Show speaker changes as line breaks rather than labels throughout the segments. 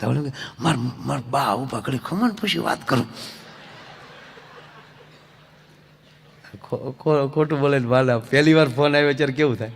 તો માર માર બા આવું પકડી ખમણ પછી વાત કરું. ખોટું બોલે વાલા પહેલી વાર ફોન આવ્યો ત્યારે કેવું થાય?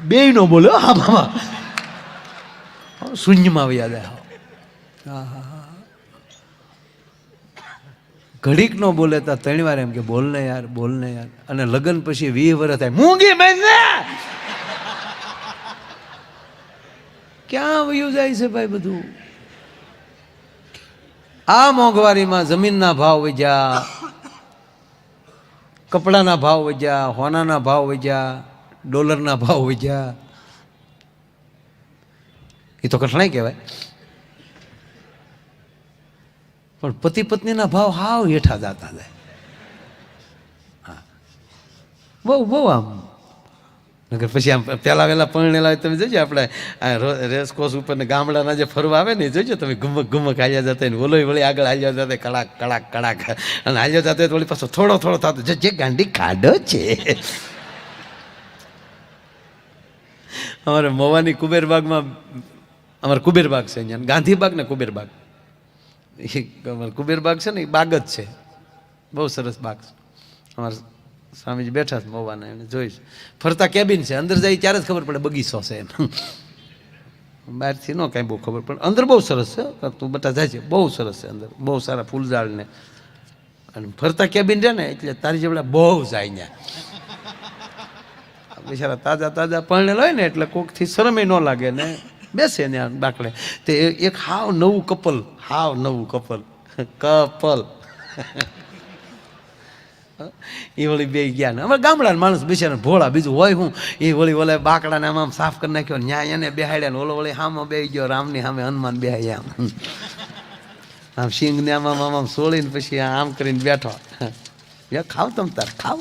બે નો બોલો, હા મામા શૂન્યમાં યાદ આવ્યા ઘડીક નો બોલે તો ત્રણ વાર એમ કે, બોલ ને યાર, બોલ ને યાર. અને લગ્ન પછી વીસ વર્ષ થાય. મૂંગી મેં ક્યાં વયું જાય છે ભાઈ બધું? આ મોંઘવારીમાં જમીનના ભાવ વધ્યા, કપડાના ભાવ વધ્યા, હોનાના ભાવ વધ્યા, ડોલરના ભાવ વધ્યા. એ તો કઠણાઈ કહેવાય. પણ પતિ પત્નીના ભાવ હાવ હેઠા જાતા જાય. હા. બહુ બહુ આમ. નકર પછી આમ પહેલા વહેલા પરણેલા હોય તમે જોજો આપણે, આ રેસકોર્સ ઉપર ને ગામડાના જે ફરવા આવે ને જોજો તમે ગુમક ગુમક હાલ્યા જતા ને ઓલોય વળી આગળ હાલ્યા જતા કડાક કડાક કડાક. અને હાલ્યા જતા વળી પાછો થોડો થોડો થતો જે જે ગાંડી ખાડો છે. અમારે મોવાની કુબેરબાગમાં અમારે કુબેરબાગ છે અહીંયા. ગાંધીબાગ ને કુબેરબાગ. એ અમારે કુબેરબાગ છે ને, એ બાગ જ છે. બહુ સરસ બાગ છે. અમારા સ્વામીજી બેઠા છે મોવાને, એને જોઈશ ફરતા કેબિન છે. અંદર જાય ત્યારે જ ખબર પડે બગીચો છે એમ. બહારથી ન કાંઈ બહુ ખબર પડે. અંદર બહુ સરસ છે. તું બટા જાય છે. બહુ સરસ છે અંદર. બહુ સારા ફૂલઝાડ ને. અને ફરતા કેબિન રહે ને, એટલે તારી જેવડા બહુ જાય ત્યાં બિચારા તાજા તાજા પરણેલા હોય ને, એટલે કોકથી શરમે ન લાગે ને. બેસે ને બાકડે તે એક હાવ નવું કપલ, હાવ નવું કપલ. કપલ. એ વળી બે ગયા ને. હવે ગામડાના માણસ બિચારા ભોળા બીજું હોય હું. એ વળી ઓલે બાકડાને આમ આમ સાફ કરી નાખ્યો ન્યાય એને બેહાડ્યા ને ઓલો વળી હામો બે ગયો, રામની સામે હનુમાન બેહાડ્યા આમ. આમ સિંગને આમ આમ આમ સોળીને પછી આમ કરીને બેઠો. યા ખાવ તમ તાર, ખાવ.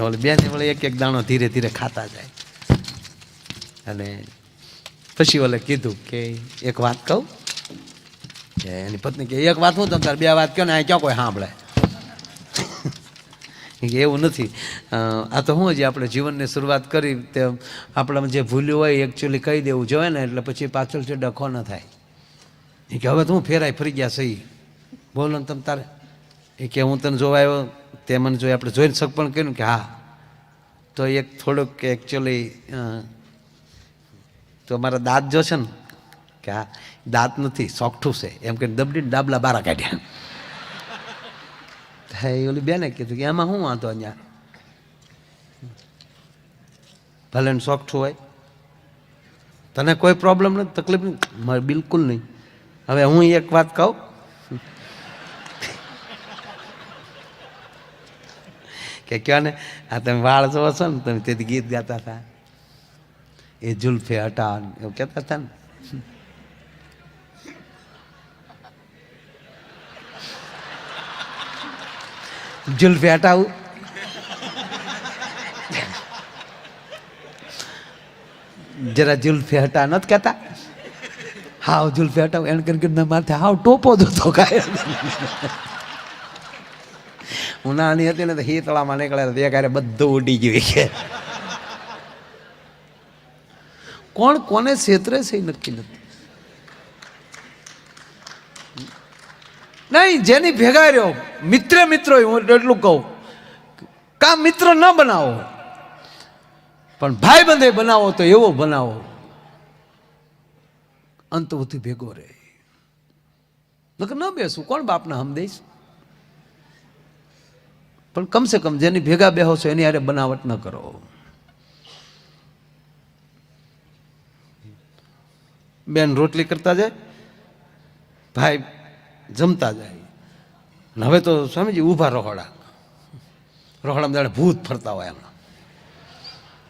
ઓલી બેન વળી એક એક દાણો ધીરે ધીરે ખાતા જાય. અને પછી ઓલે કીધું કે એક વાત કહું? કે એની પત્ની કે, એક વાત હું તમ બે વાત કહો ને આ ક્યાં કોઈ સાંભળે? એવું નથી. આ તો શું હજી આપણે જીવનની શરૂઆત કરી તે આપણામાં જે ભૂલ્યું હોય એકચ્યુઅલી કહી દેવું જોઈએ ને, એટલે પછી પાછળથી ડખો ન થાય. એ કે, હવે તો હું ફેરાય ફરી ગયા સહી બોલો ને તમે તારે. એ કે, હું તને જોવા આવ્યો. તે મને જોઈ આપણે જોઈને શક પણ કર્યું કે, હા. તો એક થોડુંક એકચ્યુઅલી તો મારા દાંત જો છે ને, કે આ દાંત નથી, સોગઠું છે. એમ કે દબડી ડાબલા બારા કાઢ્યા. એ ઓલી બેને કીધું કે એમાં શું વાંધો અહીંયા? ભલે ને હોય. તને કોઈ પ્રોબ્લેમ નથી, તકલીફ નહીં મારે બિલકુલ નહીં. હવે હું એક વાત કહું. કે કહો ને, આ તમે વાળ જોવો છો ને, તમે તેથી ગીત ગાતા હતા. એ જુલ્ફે હટા એવું કહેતા હતા ને? જુલ્ફે હટાવું? જરા જુલ્ફે હટા નથી કહેતા? હાવ જુલ્ફે હટાવ, એણ કરીને માથે હાવ ટોપો જોતો કાય હું નાની હતી ને તો હીતળામાં નીકળે તો એ ક્યારે બધું ઉડી ગયું. કે કોણ કોને છેતરે છે એ નક્કી નથી. નહીં, જેની ભેગા રહ્યો, મિત્ર મિત્રો હું એટલું કહું કા મિત્ર ન બનાવો. પણ ભાઈ બંધે બનાવો તો એવો બનાવો. અંતવથી ભેગો રહે. નકર ન બેસું કોણ બાપના હમ દઈશ? પણ કમસે કમ જેની ભેગા બેહો છો એની હારે બનાવટ ન કરો. બેન રોટલી કરતા જાય, ભાઈ જમતા જાય. હવે તો સ્વામીજી ઊભા રોહડા. રોહડામાં દાડે ભૂત ફરતા હોય એમના.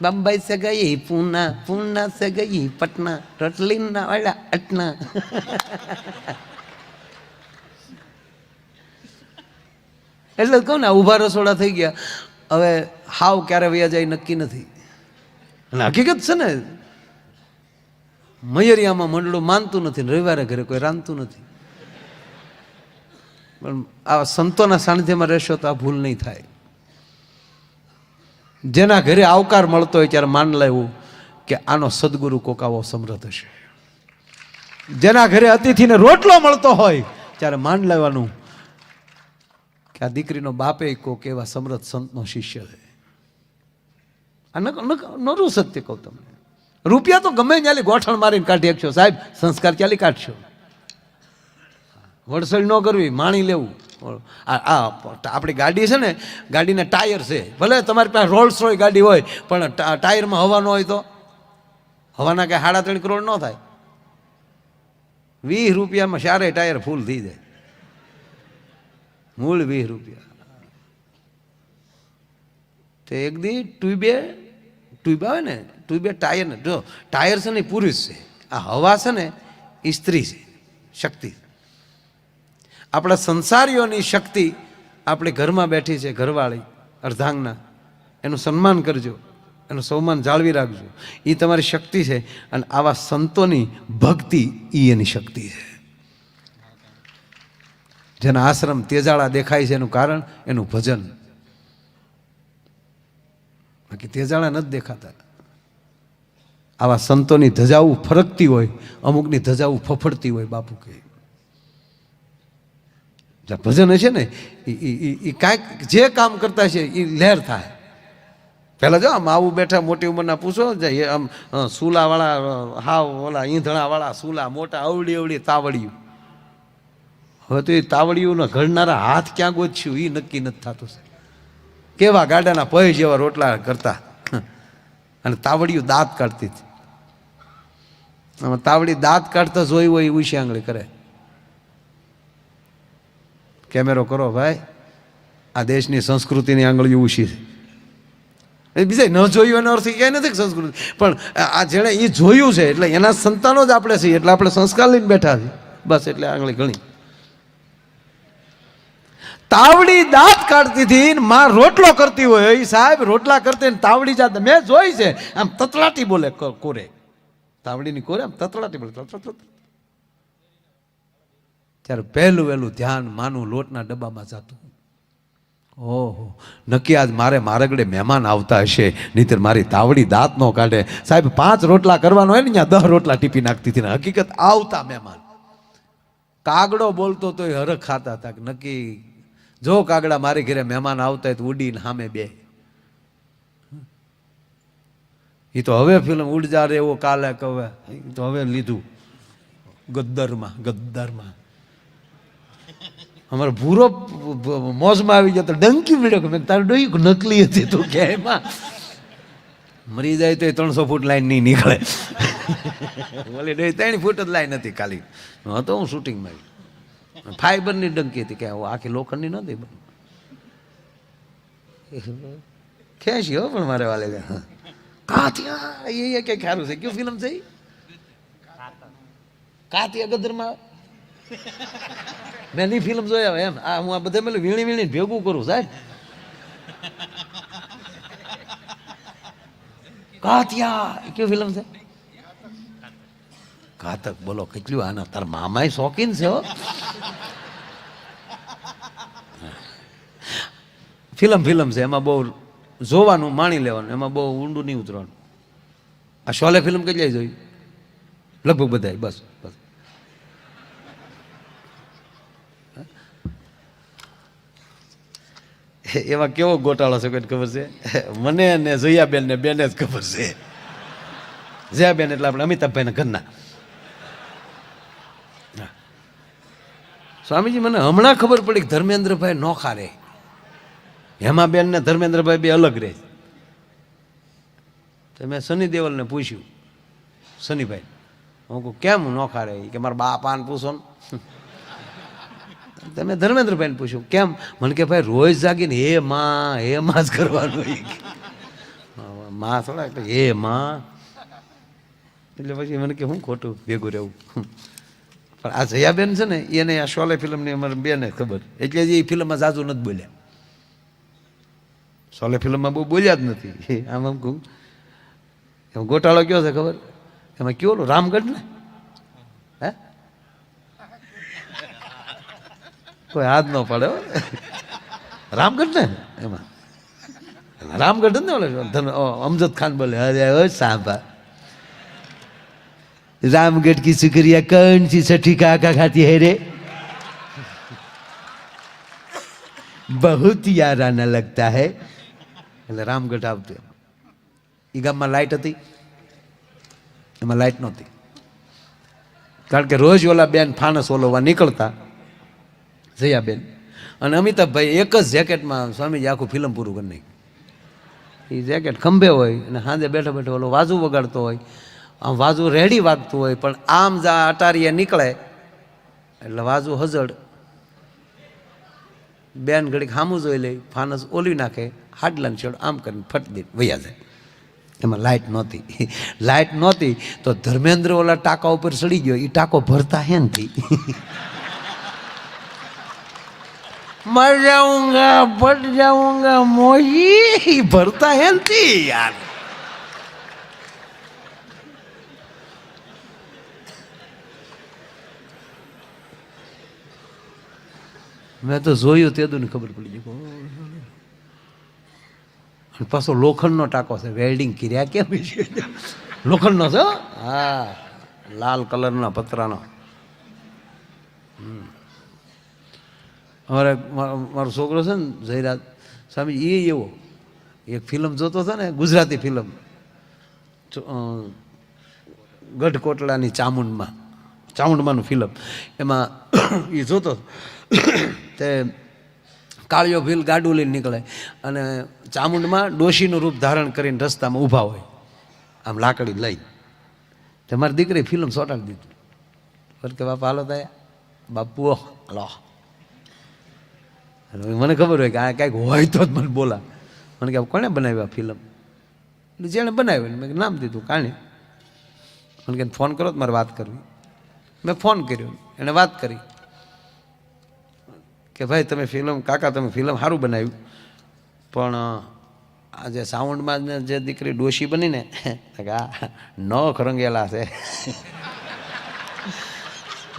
બંબઈ સે ગઈ, પૂના પૂના સે ગઈ, પટના રોટલીના વાળા અટના. એટલે કહું ને ઊભા રસોડા થઈ ગયા. હવે હાવ ક્યારે વયા જાય નક્કી નથી. અને હકીકત છે ને મયરિયામાં મંડળું માનતું નથી રવિવારે ઘરે કોઈ રાંધતું નથી. પણ આ સંતોના સાનિધ્યમાં રહેશો તો આ ભૂલ નહીં થાય. જેના ઘરે આવકાર મળતો હોય ત્યારે માન લેવું કે આનો સદગુરુ કોકાવો સમૃદ્ધ હશે. જેના ઘરે અતિથિને રોટલો મળતો હોય ત્યારે માન લેવાનું કે આ દીકરીનો બાપે કોક એવા સમૃદ્ધ સંતનો શિષ્ય છે. આ નરું સત્ય કહું તમને. રૂપિયા તો ગમે ત્યાં ગોઠણ મારીને કાઢી શકશો. સાહેબ, સંસ્કાર ક્યાં કાઢશો? વડસળ ન કરવી, માણી લેવું. આ આપણી ગાડી છે ને, ગાડીના ટાયર છે. ભલે તમારી પાસે રોલ્સ રોય ગાડી હોય, પણ ટાયરમાં હવા ન હોય તો? હવાના કંઈ સાડા ત્રણ કરોડ ન થાય. વીસ રૂપિયામાં ચારે ટાયર ફૂલ થઈ જાય. મૂળ વીસ રૂપિયા. તો એક દી ટ્યુબે ટ્યુબ આવે ને ટ્યુબે ટાયર ને, જો, ટાયર છે ને પુરુષ છે. આ હવા છે ને એ સ્ત્રી છે, શક્તિ. આપણા સંસારીઓની શક્તિ આપણે ઘરમાં બેઠી છે, ઘરવાળી, અર્ધાંગના, એનું સન્માન કરજો, એનું સન્માન જાળવી રાખજો. એ તમારી શક્તિ છે અને આવા સંતોની ભક્તિ એ એની શક્તિ છે. જેના આશ્રમ તેજાળા દેખાય છે એનું કારણ, એનું ભજન. બાકી તેજાળા નથી દેખાતા. આવા સંતોની ધજાવું ફરકતી હોય, અમુકની ધજાવું ફફડતી હોય, બાપુ કે ભજન હશે ને એ કાંઈક જે કામ કરતા છે એ લહેર થાય. પહેલાં જો આમ આવું બેઠા મોટી ઉંમરના પૂછો જાય આમ સુલાવાળા હાવ ઓલા ઈંધણાવાળા, સુલા મોટા, અવળી અવળી તાવડિયું હવે તો એ તાવડિયુંના ઘડનારા હાથ ક્યાં ગોચ્યું એ નક્કી નથી થતું છે કેવા ગાડાના પય જેવા રોટલા કરતા. અને તાવડિયું દાંત કાઢતી હતી. આમાં તાવડી દાંત કાઢતા જોઈ હોય એ આંગળી કરે. કેમેરો કરો ભાઈ. આ દેશની સંસ્કૃતિની આંગળી ઉછી છે. એ બીજા ન જોયું એનો અર્થ ક્યાંય નથી સંસ્કૃતિ. પણ આ જેણે એ જોયું છે એટલે એના સંતાનો જ આપણે છીએ, એટલે આપણે સંસ્કાર લઈને બેઠા છીએ. બસ એટલે આંગળી ઘણી. તાવડી દાંત કાઢતી હતી માં રોટલો કરતી હોય, એ સાહેબ રોટલા કરતી તાવડી જાત. મેં જોઈ છે, આમ તતલાટી બોલે કોરે. તાવડીની કોરે, આમ તતલાટી બોલે. ત્યારે પહેલું વહેલું ધ્યાન માનું લોટના ડબ્બામાં જતું. ઓહો, નક્કી આજ મારે મારગડે મહેમાન આવતા હશે, નહીતર મારી તાવડી દાંત નો કાઢે. સાહેબ, પાંચ રોટલા કરવાનો હોય ને, ત્યાં દહ રોટલા ટીપી નાખતી હતી ને હકીકત આવતા મહેમાન. કાગડો બોલતો તો હરખ ખાતા હતા કે નક્કી જો કાગડા મારી ઘરે મહેમાન આવતા તો ઉડીને સામે બે. એ તો હવે ફિલ્મ ઉડજા રે એવો કાલે કવે એ તો હવે લીધું. ગદ્દરમાં ગદ્દરમાં. અમારો ભૂરો મોજમાં આવી ગયો તો ડંકી મળ્યો કે મેં તારું ડોયું નકલી હતી તું કે એમાં? મરી જાય તો એ ત્રણસો ફૂટ લાઈન નહીં નીકળે. ઓલી ડોઈ ત્રણ ફૂટ જ લાઈન હતી ખાલી. હતો હું શૂટિંગમાં ફાઈબરની ડંકી હતી કે આખી લોખંડની નહોતી ખેંચી હો પણ મારે વાલે કાથિયા એ કંઈક સારું છે? કયું ફિલ્મ છે કાથિયા ગદરમાં? મેં ની ફિલ્મ જોયા એમ. આ હું આ બધા મેં વીણી વીણી ભેગું કરું, સાહેબ. કાતિયા કયું ફિલ્મ છે? ઘાતક. બોલો, કેટલું આના તાર મામાય શોખીન છે હો. ફિલ્મ ફિલ્મ છે, એમાં બહુ જોવાનું, માણી લેવાનું, એમાં બહુ ઊંડું નહીં ઉતરવાનું. આ શોલે ફિલ્મ કેટલી જોઈ? લગભગ બધાય, બસ બસ. એવા કેવો ગોટાળો છે કોઈને ખબર છે? મને ને જયાબેન ને બેને જ ખબર છે. જયાબેન એટલે આપણે અમિતાભભાઈના ઘરના. સ્વામીજી, મને હમણાં ખબર પડી કે ધર્મેન્દ્રભાઈ નોખા રે હેમાબેન ને ધર્મેન્દ્રભાઈ બે અલગ રહે તો મેં સની દેવલને પૂછ્યું સનીભાઈ હું કહું, કેમ નોખા રહે કે, મારા બાપાને પૂછો ને. તમે ધર્મેન્દ્રભાઈને પૂછ્યું, કેમ? મને કે, ભાઈ, રોજ જાગીને હે માં હે માં જ કરવાનું. માં થોડા, એટલે હે માં. એટલે પછી મને કે, હું ખોટું ભેગું રહેવું. પણ આ જયાબેન છે ને, એને આ શોલે ફિલ્મની અમારે બેને ખબર. એટલે એ ફિલ્મમાં જાજુ નથી બોલ્યા. શોલે ફિલ્મમાં બહુ બોલ્યા જ નથી આમ આમ કહું એમ ગોટાળો કયો છે ખબર એમાં કયો ઓલું રામગઢ ને હે કોઈ હાથ ન પડે હો. રામગઢ ને એમાં રામગઢ જ ને ઓલો ધન- ઓ, અમજદ ખાન બોલે અરે ઓ સાંભા रामगढ़ की शुक्रिया कौन सी सठी काका खाती है रे बहुत याराना लगता है એટલે રામગઢ આવતું એમ. એ ગામમાં લાઇટ હતી, એમાં લાઇટ નહોતી. કારણ કે રોજ ઓલા બેન ફાનસ ઓલોવા નીકળતા જયા બેન અને અમિતાભભાઈ એક જ જેકેટમાં સ્વામીજી આખું ફિલ્મ પૂરું કરી નાખ્યું. એ જેકેટ ખંભે હોય અને સાંજે બેઠો બેઠો ઓલો વાજુ વગાડતો હોય, આમ વાજુ રેડી વાગતું હોય, પણ આમ જા અટારીએ નીકળે, એટલે વાજુ હજડ બેન ઘડીક સામું જોઈ લે, ફાનસ ઓલી નાખે હાડલાને છેડ આમ કરીને ફટ દે વૈયા જાય. એમાં લાઇટ નહોતી. લાઇટ નહોતી તો ધર્મેન્દ્ર ઓલા ટાંકા ઉપર ચડી ગયો. એ ટાંકો ભરતા હે નથી મર જાઉંગા બટ જાઉંગા મોહી, ભરતા હે નથી યાર. મેં તો જોયું તે ને ખબર પડી ગઈ. અને પાછો લોખંડનો ટાંકો છે વેલ્ડિંગ કર્યા કેમ? છે લોખંડનો છે હા? લાલ કલરના પતરાનો. અમારે મારો છોકરો છે ને જયરાજ સ્વામી એ એવો. એક ફિલ્મ જોતો હતો ને ગુજરાતી ફિલ્મ. ચો- અ, ગઢ કોટડાની ચામુંડમાં ચામુંડમાંનું ફિલ્મ. એમાં એ જોતો. તે કાળિયો ભીલ ગાડું લઈને નીકળે. અને ચામુંડમાં ડોશીનું રૂપ ધારણ કરીને રસ્તામાં ઊભા હોય. આમ લાકડી લઈ. તે મારી દીકરી ફિલ્મ સોટાડી દીધું. પર કે, બાપા, હાલો તયા. હાલો. અને મને ખબર હોય કે આ કાંઈક હોય તો જ મને બોલા મને કે કોણે બનાવ્યું આ ફિલ્મ? એટલે જેણે બનાવ્યું મેં નામ દીધું, કાણે. મને કે, ફોન કરો તો મારે વાત કરવી. મેં ફોન કર્યો. એણે વાત કરી. કે ભાઈ, તમે ફિલ્મ, કાકા, તમે ફિલ્મ સારું બનાવ્યું. પણ આ જે સાઉન્ડમાં જ દીકરી ડોશી બનીને નખ રંગેલા છે.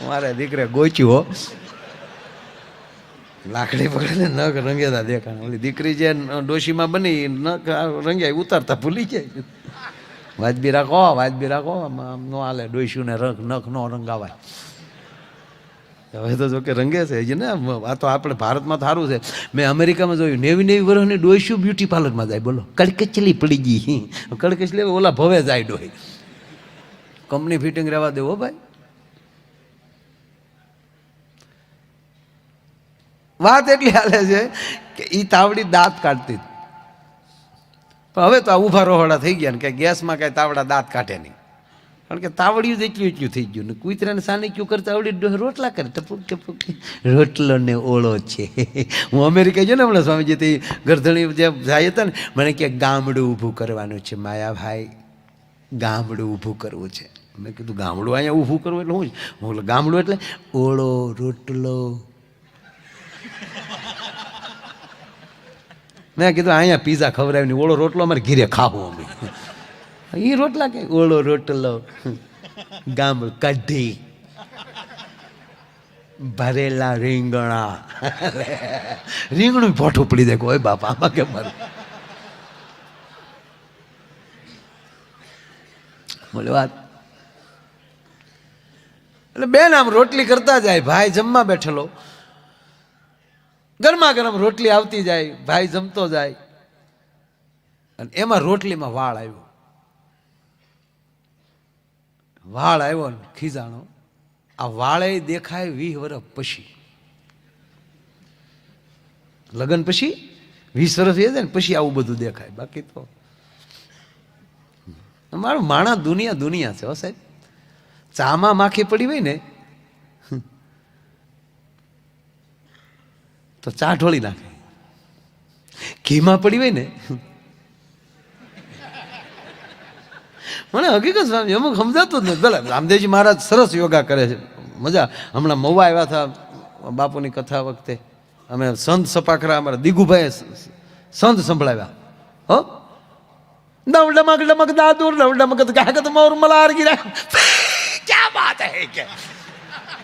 મારે દીકરે ગોચ્યું લાકડી પકડીને નખ રંગેલા દેખાણ ઓલી દીકરી જે ડોશીમાં બની, નખ રંગ્યા ઉતારતા ભૂલી જાય. વાજબી રાખો વાજબી રાખો નો હાલે ડોસ્યુંને રંગ, નખ નો રંગાવાય. હવે તો જો કે રંગે છે હજી ને આ તો આપણે ભારતમાં સારું છે. મેં અમેરિકામાં જોયું નેવી નેવી વર્ષની ડોસ્યુ બ્યુટી પાર્લરમાં જાય, બોલો. કડકચલી પડી ગઈ. કડકચલી ઓલા ભવે જાય ડોહી કંપની ફિટિંગ રહેવા દેવો ભાઈ. વાત એટલી હાલે છે કે એ તાવડી દાંત કાઢતી. હવે તો આ ઊભા રોહડા થઈ ગયા ને કે ગેસમાં કાંઈ તાવડા દાંત કાઢે નહીં. કારણ કે તાવડિયું જ એટલું એટલું થઈ ગયું. ને કૂતરાને સાને ક્યુ કરતા આવડી રોટલા કરે. ટપુક ટપુક. રોટલો ને ઓળો છે. હું અમેરિકા જો ને હમણાં સ્વામીજી, તે ગરધણી જે જાય હતા ને, મને કે ગામડું ઊભું કરવાનું છે માયાભાઈ ગામડું ઊભું કરવું છે. મેં કીધું, ગામડું અહીંયા ઊભું કરવું એટલે છે હું ગામડું એટલે ઓળો, રોટલો. મેં કીધું, અહીંયા પીઝા ખવડાવીને ઓળો, રોટલો અમારે ઘીરે ખાવું અમે. એ રોટલા કે? ઓળો રોટલો. ગામ કઢી. ભરેલા રીંગણા. રીંગણું ફોટું પડી દે કોઈ બાપા, આમાં કે મારું બોલે વાત. એટલે બેન આમ રોટલી કરતા જાય, ભાઈ જમવા બેઠેલો. ગરમા ગરમ રોટલી આવતી જાય, ભાઈ જમતો જાય. અને એમાં રોટલીમાં વાળ આવ્યો. વાળ આવ્યો ને ખીજાણો, આ વાળે દેખાય વીસ વર્ષ પછી. લગ્ન પછી વીસ વર્ષ એ ને પછી આવું બધું દેખાય. બાકી તો મારું માણા દુનિયા દુનિયા છે હો સાહેબ. ચામાં માખી પડી હોય ને, તો ચા ઢોળી નાખે. ઘીમાં પડી હોય ને મને હકીકત અમુક સમજાતું જ નથી. ભલે, રામદેવજી મહારાજ સરસ યોગા કરે છે. મજા. હમણાં મવા આવ્યા હતા બાપુની કથા વખતે. અમે સંત સપાખરા, અમારા દિગુભાઈએ સંત સંભળાવ્યા. હો? ડમ, ડમક ડમક, દાદુર, ડમ, ડમક કાગત મોર મલાર ગિરા. ક્યાં બાત હે કે?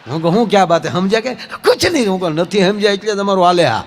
હું કહું ક્યાં બાત હે? સમજ્યા કે? કુછ નહીં, હું કહું, નથી સમજ્યા એટલે તમારું આલે હા.